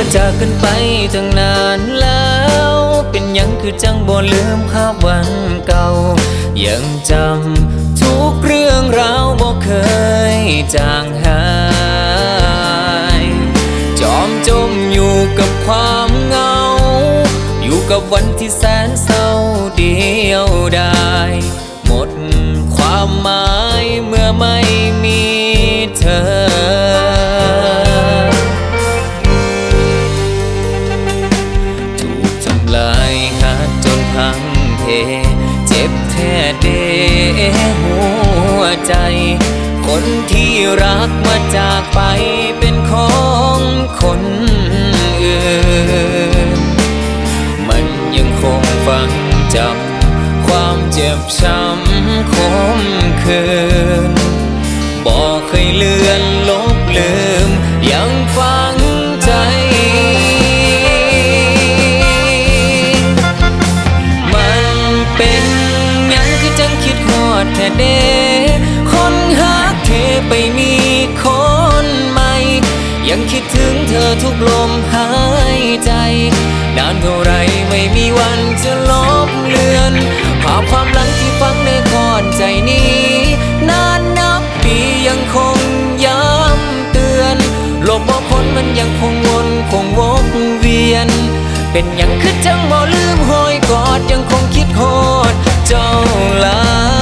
ก็จากกันไปตั้งนานแล้ว เป็นยังคือจังบ่ลืมภาพวันเก่า ยังจำทุกเรื่องราวบ่เคยจางหาย จอมจมอยู่กับความเหงา อยู่กับวันที่แสนเศร้าเดียวดาย เจ็บแท้เดหัวใจ คนที่รักมาจากไปเป็นของคนอื่น มันยังคงฝังจำความเจ็บช้ำคมคืนบอกเคยเลือนลบลืมยั อทุกลมหายใจ นานเท่าไรไม่มีวันจะลบเลือน ภาพความหลังที่ฝังในก้อนใจนี้ นานนับปียังคงย้ำเตือนลบบ่พ้นมันยังคงวนคงวกเวียน เป็นยังคือจังบ่ลืมหอยกอดยังคงคิดโคตรเจ้าลา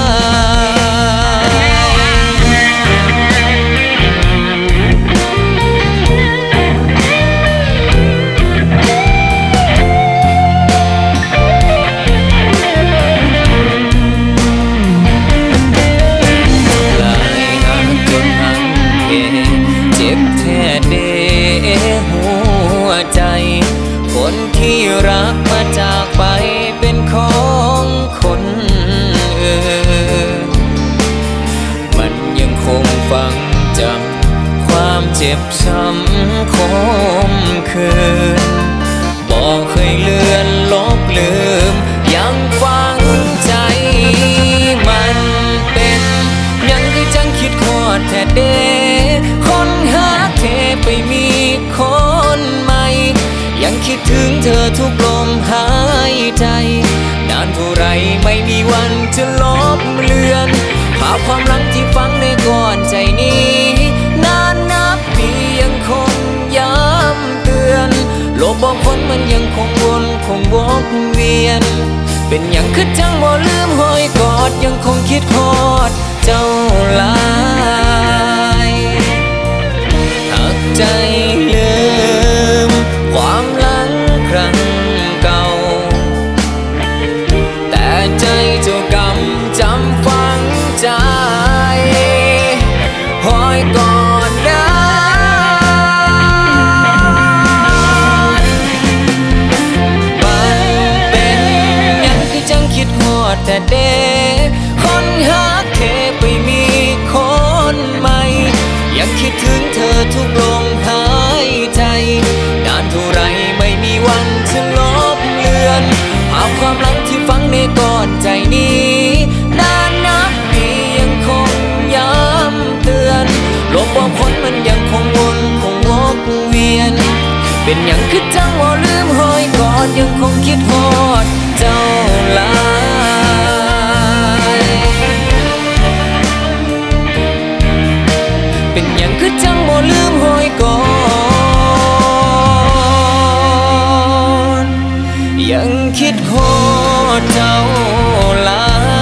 บช้ำคมคืน บอกเคยเลือนลบลืม ยังฝังใจมันเป็น ยังคือจังคิดคตรแท้เดคนหาเทไปมีคนใหม่ ยังคิดถึงเธอทุกลมหายใจ นานเท่าไรไม่มีวันจะลบเลือนภาพความหลังที่ฝังในก้อนใจนี้ งวกเวียน เป็นอย่างคือจังบ่ลืมหอยกอดยังคงคิดฮอดเจ้าลายหักใจลืม ความหลังครั้งเก่า แต่ใจเจ้ากำจำฝังใจหอยกอด เดคนหักเทไปมีคนใหม่ ยังคิดถึงเธอทุกลมหายใจ นานเท่าไรไม่มีวันจะลบเลือน ภาพความหลังที่ฝังในก้อนใจนี้นานนับปียังคงย้ำเตือนโลกว่าพ้นมันยังคงวนคงวกเวียน เป็นอย่างคือจังว่าลืมหอยกอดยังคงคิดฮอดเจ้าลา เป็นอย่างคือจังบ่ลืมหอยก่อน ยังคิดโคเจ้าลา